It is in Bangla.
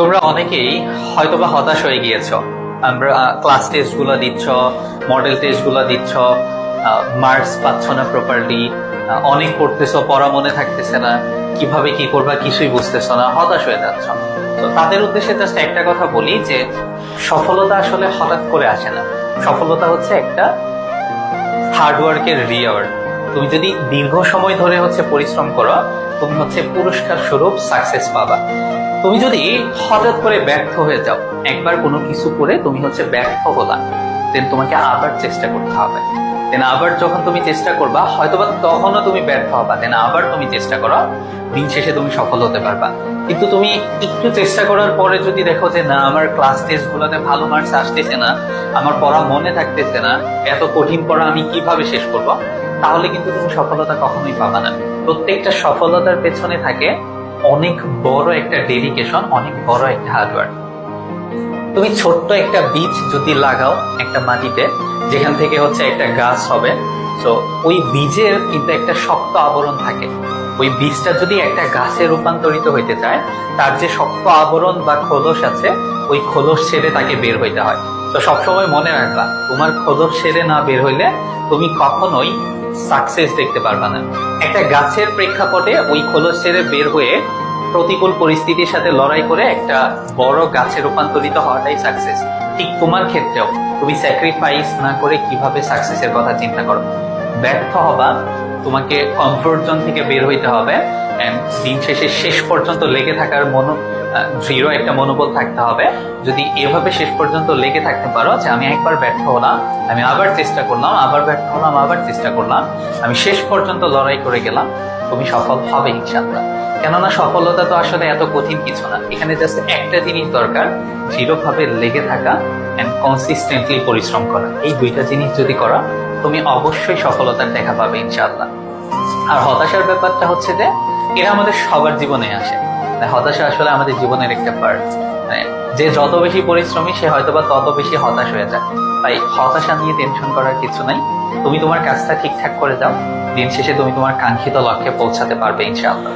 তোমরা অনেকেই হয়তোবা হতাশ হয়ে গিয়েছো। আমরা ক্লাস টেস্টগুলো দিচ্ছ মডেল টেস্টগুলো দিচ্ছ মার্কস পাচ্ছ না প্রপারলি অনেক পড়তেছ, পড়া মনে থাকতেছে না, কীভাবে কি করবা কিছুই বুঝতেছ না, হতাশ হয়ে যাচ্ছ। তো তাদের উদ্দেশ্যে জাস্ট একটা কথা বলি যে, সফলতা আসলে হঠাৎ করে আসে না। সফলতা হচ্ছে একটা হার্ড ওয়ার্কের রিওয়ার্ড তুমি যদি দীর্ঘ সময় ধরে হচ্ছে পরিশ্রম করো, তুমি হচ্ছে পুরস্কার স্বরূপ সাকসেস পাবা। তুমি যদি হঠাৎ করে ব্যর্থ হয়ে যাও, একবার কোনো কিছু করে তুমি হচ্ছে ব্যর্থ হলা দেন তোমাকে আবার চেষ্টা করতে হবে। দেন আবার যখন তুমি চেষ্টা করবা, হয়তোবা তখনও তুমি ব্যর্থ হবা। দেন আবার তুমি চেষ্টা করো, দিন শেষে তুমি সফল হতে পারবা। কিন্তু তুমি একটু চেষ্টা করার পরে যদি দেখো যে, না, আমার ক্লাস টেস্ট গুলোতে ভালো মার্কস আসতেছে না, আমার পড়া মনে থাকতেছে না, এত কঠিন পড়া আমি কীভাবে শেষ করব? তাহলে কিন্তু তুমি সফলতা কখনোই পাবা না। প্রত্যেকটা সফলতার পেছনে থাকে অনেক বড় একটা ডেডিকেশন অনেক বড় একটা হার্ডওয়ার্ক তুমি ছোট্ট একটা বীজ যদি লাগাও একটা মাটিতে, যেখান থেকে হচ্ছে একটা গাছ হবে, তো ওই বীজের কিন্তু একটা শক্ত আবরণ থাকে। ওই বীজটা যদি একটা গাছে রূপান্তরিত হইতে চায়, তার যে শক্ত আবরণ বা খোলস আছে, ওই খোলস ছেড়ে তাকে বের হইতে হয়। তো সবসময় মনে রাখবা, তোমার খোলস ছেড়ে না বের হইলে তুমি কখনোই সাকসেস দেখতে পারবা না। একটা গাছের প্রেক্ষাপটে ওই খোলস ছেড়ে বের হয়ে প্রতিকূল পরিস্থিতির সাথে লড়াই করে একটা বড় গাছে রূপান্তরিত হওয়াটাই সাকসেস ঠিক তোমার ক্ষেত্রেও তুমি স্যাক্রিফাইস না করে কীভাবে সাকসেসের কথা চিন্তা করো? ব্যর্থ হবা, তোমাকে কমফোর্ট জোন থেকে বের হইতে হবে দিন শেষে শেষ পর্যন্ত লেগে থাকার মনো দৃঢ় একটা মনোবল থাকতে হবে। যদি এভাবে শেষ পর্যন্ত লেগে থাকতে পারো যে আমি একবার ব্যর্থ হলাম, আমি আবার চেষ্টা করলাম, আবার ব্যর্থ হলাম, আবার চেষ্টা করলাম, আমি শেষ পর্যন্ত লড়াই করে গেলাম, তুমি সফল হবে ইনশাল্লাহ কেননা সফলতা তো আসলে এত কঠিন কিছু না। এখানে জাস্ট একটা জিনিস দরকার দৃঢ়ভাবে লেগে থাকা অ্যান্ড কনসিস্টেন্টলি পরিশ্রম করা। এই দুইটা জিনিস যদি করা, তুমি অবশ্যই সফলতার দেখা পাবে ইনশাআল্লাহ। আর হতাশার ব্যাপারটা হচ্ছে যে, এরা আমাদের সবার জীবনে আসে। হতাশা আসলে আমাদের জীবনের একটা পার্ট মানে যে যত বেশি পরিশ্রমী, সে হয়তো বা তত বেশি হতাশ হয়ে যায়। তাই হতাশা নিয়ে টেনশন করার কিছু নাই। তুমি তোমার কাজটা ঠিকঠাক করে যাও দিন শেষে তুমি তোমার কাঙ্ক্ষিত লক্ষ্যে পৌঁছাতে পারবে ইনশাআল্লাহ।